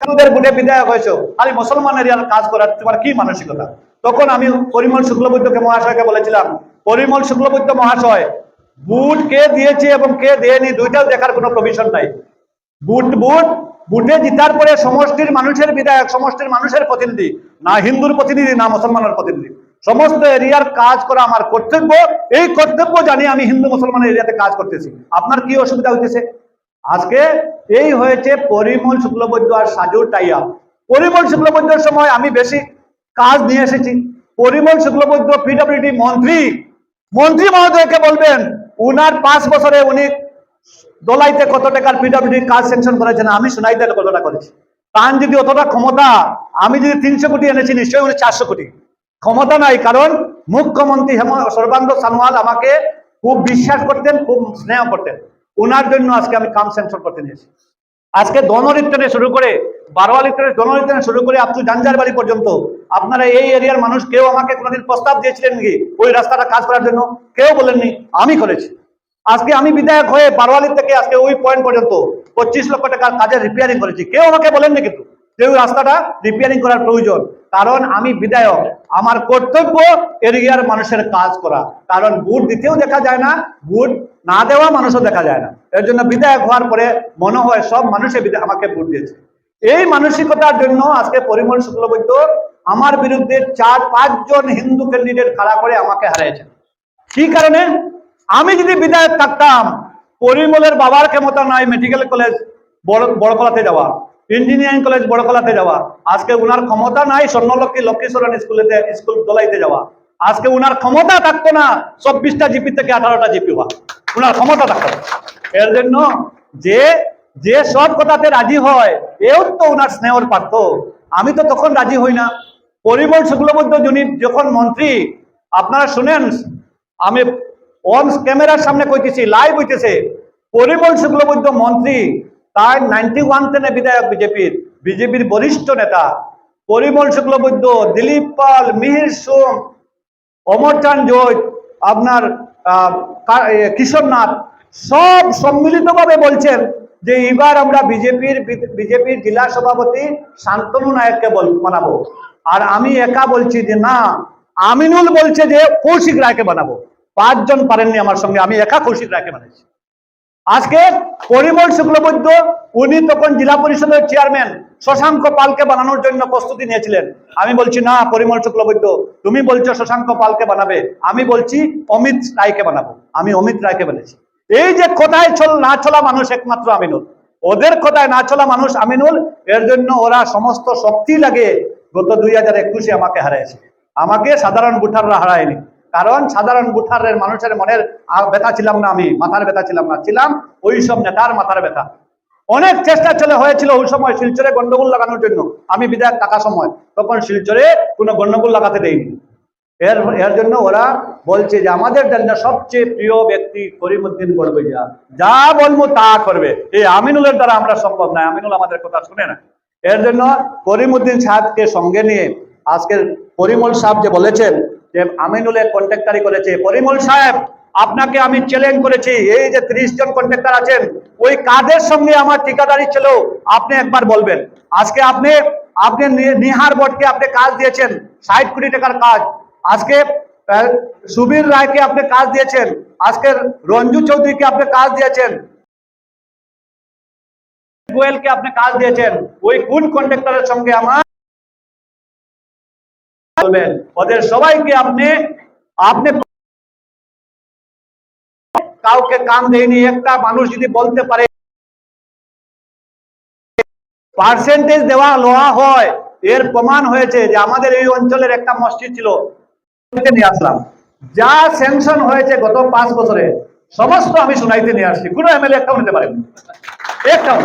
হিন্দুদের বুটে বিধায়ক হয়েছো, খালি মুসলমান এরিয়ার কাজ করার তোমার কি মানসিকতা? তখন আমি পরিমল শুক্লবৈদ্যকে মহাশয়কে বলেছিলাম, পরিমল শুক্লবৈদ্য মহাশয় বুট কে দিয়েছে এবং কে দেয়নি দুইটাও দেখার কোনো প্রভিশন নাই। বুট বুট বুটে জিতার পরে সমষ্টির মানুষের বিধায়ক, সমষ্টির মানুষের প্রতিনিধি, না হিন্দুর প্রতিনিধি, না মুসলমানের প্রতিনিধি। সমস্ত এরিয়ার কাজ করা আমার কর্তব্য, এই কর্তব্য জানি আমি হিন্দু মুসলমানের এরিয়াতে কাজ করতেছি। আপনার কি অসুবিধা হইতেছে? আজকে এই হয়েছে পরিমল শুক্লবৈদ্য আর সাজুর টাইয়া পরিমল শুক্লবৈদ্যর সময় আমি বেশি কাজ নিয়ে এসেছি। পরিমল শুক্লবৈদ্য পিডব্লিউডি মন্ত্রী মন্ত্রী মহোদয়কে বলবেন, উনার পাঁচ বছরে উনি দোলাইতে কত টাকার পিডব্লিউডি কাজ স্যাংশন করেছেন আমি সোনাইতে কত টাকা করেছি। তার যদি অতটা ক্ষমতা আমি যদি তিনশো কোটি এনেছি, নিশ্চয়ই উনি চারশো কোটি। ক্ষমতা নাই, কারণ মুখ্যমন্ত্রী হেম সর্বানন্দ সানোয়াল আমাকে খুব বিশ্বাস করতেন, খুব স্নেহ করতেন। ওনার জন্য আজকে আমি কাম সেন্সর করতে নিয়েছি। আজকে দনরিত শুরু করে বারোয়ালি থেকে শুরু করে আপনি জাঞ্জার বাড়ি পর্যন্ত আপনারা এই এরিয়ার মানুষ, কেউ আমাকে কোনোদিন প্রস্তাব দিয়েছিলেন কি ওই রাস্তাটা কাজ করার জন্য কেউ বলেননি, আমি করেছি। আজকে আমি বিধায়ক হয়ে বারোয়ালি থেকে আজকে ওই পয়েন্ট পর্যন্ত পঁচিশ লক্ষ টাকার কাজের রিপেয়ারিং করেছি। কেউ আমাকে বলেননি কিন্তু। ওই রাস্তাটা রিপেয়ারিং করার প্রয়োজন। কারণ আমি বিধায়ক, আমার কর্তব্য এরিয়ার মানুষের কাজ করা। কারণ বুট দিতেও দেখা যায় না বুট না দেওয়া মানুষও দেখা যায় না। এর জন্য বিধায়ক হওয়ার পরে মনে হয় সব মানুষে আমাকে ভোট দিয়েছে। এই মানসিকতার জন্য আজকে পরিমল শুক্লবৈদ্য আমার বিরুদ্ধে চার পাঁচজন হিন্দু ক্যান্ডিডেট খাড়া করে আমাকে হারিয়েছেন কি কারণে? আমি যদি বিধায়ক থাকতাম, পরিমলের বাবার ক্ষমতা নাই মেডিকেল কলেজ বড় বড়কলাতে যাওয়া। ইঞ্জিনিয়ারিং কলেজ বড়কলাতে যাওয়া। আজকে উনার ক্ষমতা নাই স্বর্ণলক্ষ্মী লক্ষ্মীশ্বরণ স্কুলেতে স্কুল দোলাইতে যাওয়া। আজকে উনার ক্ষমতা থাকতো না চব্বিশটা জিপি থেকে আঠারোটা জিপি হওয়া। উনার ক্ষমতা থাকতো এর জন্য যে যে সব কথাতে রাজি হয়, এও তো উনার স্নেহর পার্থ আমি তো তখন রাজি হই না। পরিমল শুক্লবৈদ্য যিনি যখন মন্ত্রী, আপনারা শুনেন, আমি অন ক্যামেরার সামনে কইতেছি লাইভ হইতেছে। পরিমল শুক্লবৈদ্য মন্ত্রী তার নাইনটি ওয়ান টেনে বিধায়ক বিজেপির বিজেপির বরিষ্ঠ নেতা পরিমল শুক্লবৈদ্য, দিলীপ পাল, মিহির সোম, অমরচাঁদ জৈত আপনার কিশোরনাথ সব সম্মিলিতভাবে বলছেন যে এবার আমরা বিজেপির বিজেপির জেলা সভাপতি শান্তনু নায়ককে বল, বানাবো। আর আমি একা বলছি যে না, আমিনুল বলছে যে কৌশিক রায়কে বানাবো। পাঁচজন পারেননি আমার সঙ্গে, আমি একা কৌশিক রায়কে বানাইছি। আজকে পরিমল শুক্লবৈদ্য, উনি তখন জেলা পরিষদের চেয়ারম্যান শশাঙ্ক পালকে বানানোর জন্য প্রস্তুতি নিয়েছিলেন। আমি বলছি, না, পরিমল শুক্লবৈদ্য, তুমি বলছো শশাঙ্ক পালকে বানাবে। আমি বলছি, অমিত রায়কে বানাবো। আমি অমিত রায়কে বানিয়েছি। এই যে কোথায় চল না চলা মানুষ একমাত্র আমিনুল। ওদের কোথায় না চলা মানুষ আমিনুল, এর জন্য ওরা সমস্ত শক্তি লাগে গত দুই হাজার একুশে আমাকে হারিয়েছে। আমাকে সাধারণ বুঠাররা হারায়নি। কারণ সাধারণ বুঠারের মানুষের মনের ব্যথা ছিলাম না আমি, মাথার ব্যথা ছিলাম না, ছিলাম ওই সব নেতার মাথার ব্যথা। অনেক চেষ্টা চলে হয়েছিল ওই সময় শিলচরে গন্ডগোল লাগানোর জন্য। আমি বিধায়ক থাকা সময়, তখন শিলচরে কোনো গন্ডগোল লাগাতে দেয়নি এর এর জন্য ওরা বলছে যে, আমাদের জন্য সবচেয়ে প্রিয় ব্যক্তি করিমুদ্দিন গড়বইয়া। যা যা বলব তা করবে। এই আমিনুলের দ্বারা আমরা সম্ভব নয়। আমিনুল আমাদের কথা শুনে না। এর জন্য করিমুদ্দিন সাহেবকে সঙ্গে নিয়ে আজকের পরিমল সাহেব যে বলেছেন যে আমিনুলের কন্ট্রাক্টারি করেছে। পরিমল সাহেব, আপনাকে আমি চ্যালেঞ্জ করেছি। এই যে ত্রিশ জন কন্ট্রাক্টর আছেন, ওই কাদের সঙ্গে আমার ঠিকাদারি ছিল? আপনি একবার বলবেন। আজকে আপনি আপনি নিহার বোর্ডকে আপনি কাজ দিয়েছেন, ষাট কোটি টাকার কাজ। আজকে সুবীর রায়কে আপনি কাজ দিয়েছেন আজকে রঞ্জু চৌধুরীকে আপনি কাজ দিয়েছেন, গোয়েলকে আপনি কাজ দিয়েছেন, ওই কোন কন্ট্রাক্টরের সঙ্গে আমার বলবেন ওদের সবাইকে আপনি আপনি কাউকে কাম দেয়নি একটা মানুষ যদি বলতে পারে পার্সেন্টেজ দেওয়া লোয়া হয়, এর প্রমাণ হয়েছে যে আমাদের এই অঞ্চলের একটা মসজিদ ছিল নিয়ে আসলাম। যা স্যাংশন হয়েছে গত পাঁচ বছরে, সমস্ত আমি শুনাইতে নিয়ে আসছি। কোনো এমএলএ একটাও নিতে পারেন একটাও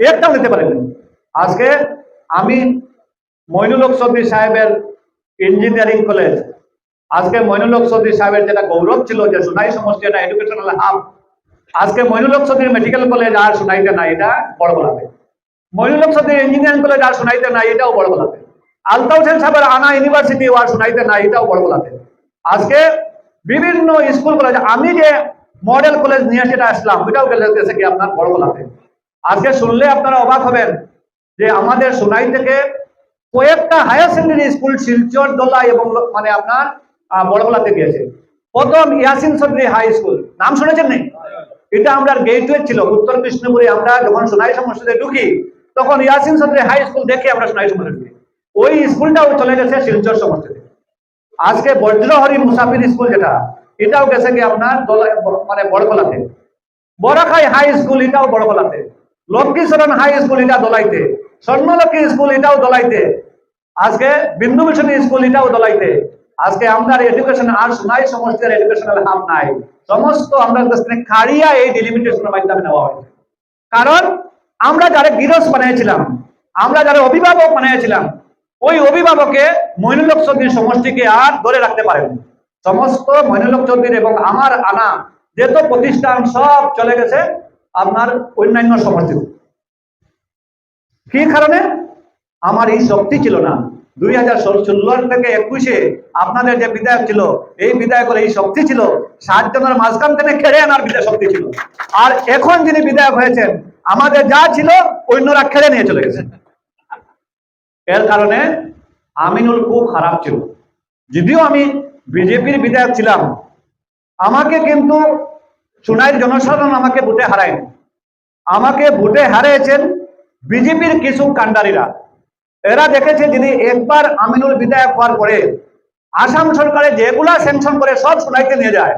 একটাও নিতে পারেন আজকে আমি মইনুল হক চৌধুরী সাহেবের ইঞ্জিনিয়ারিং কলেজ আজকে মইনুল হক চৌধুরী সাহেবের যেটা গৌরব ছিল যে সোনাই সমষ্টি একটা এডুকেশনাল হাব আজকে মইনুল হক চৌধুরী মেডিকেল কলেজ আর সোনাইতে নাই, এটা বড় বলাতে মইনুল হক চৌধুরী ইঞ্জিনিয়ারিং কলেজ আর সোনাইতে নাই, এটাও বড় বলাতে আলতা হোসেন সাহেবের আনা ইউনিভার্সিটি আর সোনাইতে নাই, এটাও বড় বলাতে আজকে বিভিন্ন স্কুল কলেজ আমি যে মডেল কলেজ নিয়ে সেটা আসলাম, ওইটাও গেছে কি আপনার বড় বলাতে আজকে শুনলে আপনারা অবাক হবেন যে আমাদের সোনাই থেকে কয়েকটা হায়ার সেকেন্ডারি স্কুল শিলচর, দোলা এবং মানে আপনার বড়গোলাতে গিয়েছে। প্রথম ইয়াসিন চৌধুরী হাই স্কুল নাম শুনেছেন নেই এটা আমরা গেটওয়ে ছিল, উত্তর কৃষ্ণপুরে আমরা যখন সোনাই সমষ্টিতে ঢুকি, তখন ইয়াসিন চৌধুরী হাই স্কুল দেখে আমরা সোনাই সমষ্টি ঢুকি। ওই স্কুলটাও চলে গেছে শিলচর সমষ্টিতে। আজকে বজ্রহরি মুসাফির স্কুল যেটা, এটাও গেছে কি আপনার মানে বড়গোলাতে। বড়খাই হাই স্কুল এটাও বড়গোলাতে। লক্ষ্মীচরণ হাই স্কুল এটা দলাইতে। স্বর্ণলক্ষ্মী স্কুল এটাও দলাইতে। আজকে বিন্দু মিশন স্কুল এটাও দলাইতে। আজকে আমরা এডুকেশন আর সমষ্টির এডুকেশনাল হাব নাই। সমস্ত আমরা খাড়িয়া এই ডিলিমিটেশনের মাধ্যমে নেওয়া হয়েছে। কারণ আমরা যারা গিরস বানিয়েছিলাম, আমরা যারা অভিভাবক বানিয়েছিলাম, ওই অভিভাবকে মৈনুলক চৌধুরীর সমষ্টিকে আর ধরে রাখতে পারেন। সমস্ত মৈনুলক চৌধুরীর এবং আমার আনা যেত প্রতিষ্ঠান সব চলে গেছে, আপনার অন্যান্য সমষ্টিতে। কি কারণে? আমার এই শক্তি ছিল না। দুই হাজার ষোলো থেকে একুশে আপনাদের যে বিধায়ক ছিল, এই বিধায়কের এই শক্তি ছিল ষাট জনের মাঝখান থেকে খেড়ে আনার বিধায় শক্তি ছিল। আর এখন যিনি বিধায়ক হয়েছেন, আমাদের যা ছিল, অন্যরা খেড়ে নিয়ে চলে গেছে। এর কারণে আমিনুল খুব খারাপ ছিল। যদিও আমি বিজেপির বিধায়ক ছিলাম, আমাকে কিন্তু সোনাইয়ের জনসাধারণ আমাকে ভোটে হারায়নি। আমাকে ভোটে হারিয়েছেন বিজেপির কিছু কাণ্ডারিরা। এরা দেখেছে যিনি একবার আমিনুল বিধায়ক হওয়ার পরে আসাম সরকারে যেগুলা স্যাংশন করে সব সোনাইতে নিয়ে যায়।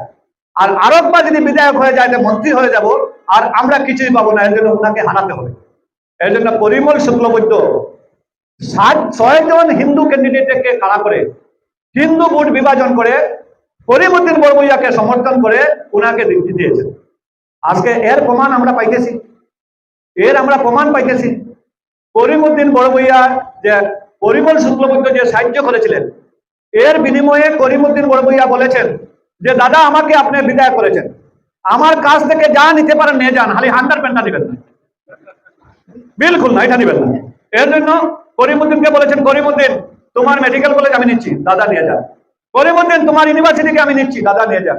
আর আরেকবার যদি বিধায়ক হয়ে যায় মন্ত্রী হয়ে যাব, আর আমরা কিছুই পাবো না, এর জন্য ওনাকে হারাতে হবে। এর জন্য পরিমল শুক্লবৈদ্য সাত ছয় জন হিন্দু ক্যান্ডিডেটকে খাড়া করে, হিন্দু ভোট বিভাজন করে করিমুদ্দিন বড়বইয়াকে সমর্থন করে উনাকে দিতে দিয়েছেন আজকে এর প্রমাণ আমরা পাইতেছি। এর আমরা প্রমাণ পাইতেছি। করিমুদ্দিন বড়বইয়া যে পরিমল শুক্লবৈদ্য যে সাহায্য করেছিলেন, এর বিনিময়ে করিমুদ্দিন বড়বইয়া বলেছেন যে, দাদা, আমাকে আপনি বিদায় করেছেন। আমার কাছ থেকে যা নিতে পারেন, নিয়ে যান। খালি হান্ডার প্যান্টটা দিবেন না। বিলকুল না, এটা নিবেন না। এর জন্য করিমুদ্দিনকে বলেছেন করিমুদ্দিন তোমার মেডিকেল কলেজ আমি নিচ্ছি। দাদা, নিয়ে যান। করিমুদ্দিন তোমার ইউনিভার্সিটিকে আমি নিচ্ছি। দাদা, নিয়ে যান।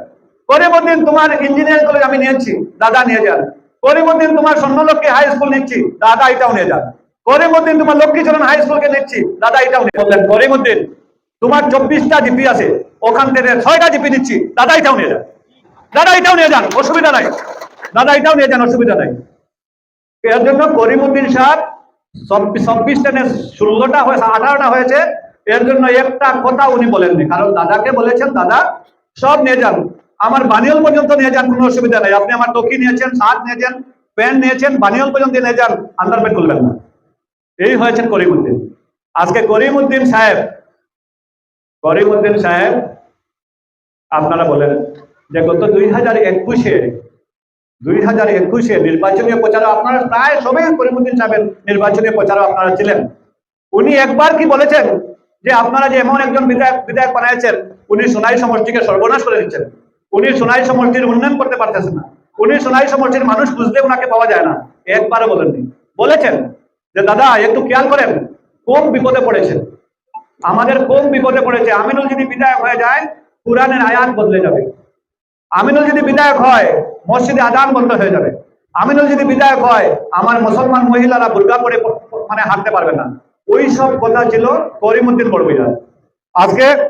করিমুদ্দিন তোমার ইঞ্জিনিয়ারিং কলেজ আমি নিয়েছি। দাদা, নিয়ে যান। করিমুদ্দিন তোমার স্বর্ণলক্ষ্মী হাই স্কুল নিচ্ছি, দাদা এটাও নিয়ে যান করিমুদ্দিন তোমার লক্ষ্মীচরণ হাই স্কুলকে নিচ্ছি, দাদা এটাও নিয়ে বললেন করিমুদ্দিন, তোমার চব্বিশটা জিপি আছে, ওখান থেকে ছয়টা জিপি নিচ্ছি, দাদা এটাও নিয়ে যান দাদা এটাও নিয়ে যান, অসুবিধা নাই। দাদা এটাও নিয়ে যান, অসুবিধা নাই। এর জন্য করিমুদ্দিন সাহেব চব্বিশটা নে ষোলোটা হয়েছে আঠারোটা হয়েছে, এর জন্য একটা কথা উনি বলেননি। কারণ দাদাকে বলেছেন, দাদা, সব নিয়ে যান। আমার বানিয়াল পর্যন্ত নিয়ে যান, কোনো অসুবিধা নেই। আপনি আমার টকি নিয়েছেন শার্ট নিয়েছেন প্যান্ট নিয়েছেন, বানিয়াল পর্যন্ত নিয়ে যান আন্ডারপ্যান্ট করবেন না। এই হয়েছেন করিমুদ্দিন আজকে করিমুদ্দিন সাহেব করিমুদ্দিন সাহেব, আপনারা বলেন যে গত দুই হাজার একুশে, দুই হাজার একুশে নির্বাচনী প্রচারে আপনারা প্রায় সবাই করিমুদ্দিন সাহেবের নির্বাচনী প্রচারে আপনারা ছিলেন। উনি একবার কি বলেছেন যে আপনারা যে এমন একজন বিধায়ক বিধায়ক বানিয়েছেন উনি সোনাই সমষ্টিকে সর্বনাশ করে দিচ্ছেন। উনি সোনাই সমষ্টির উন্নয়ন করতে পারতেছেন না। উনি সোনাই সমষ্টির মানুষ খুঁজলে ওনাকে পাওয়া যায় না। একবারও বলেননি। বলেছেন যে, দাদা, একটু খেয়াল করেন, কোন বিপদে পড়েছে আমাদের কোন বিপদে পড়েছে? আমিনুল যদি বিধায়ক হয়ে যায়, কোরআনের আয়াত বদলে যাবে। আমিনুল যদি বিধায়ক হয়, মসজিদে আদান বন্ধ হয়ে যাবে। আমিনুল যদি বিধায়ক হয়, আমার মুসলমান মহিলারা বুর্গা প- মানে হাঁটতে পারবে না। ওই সব কথা ছিল করিমুদ্দিন বড়বইয়া আজকে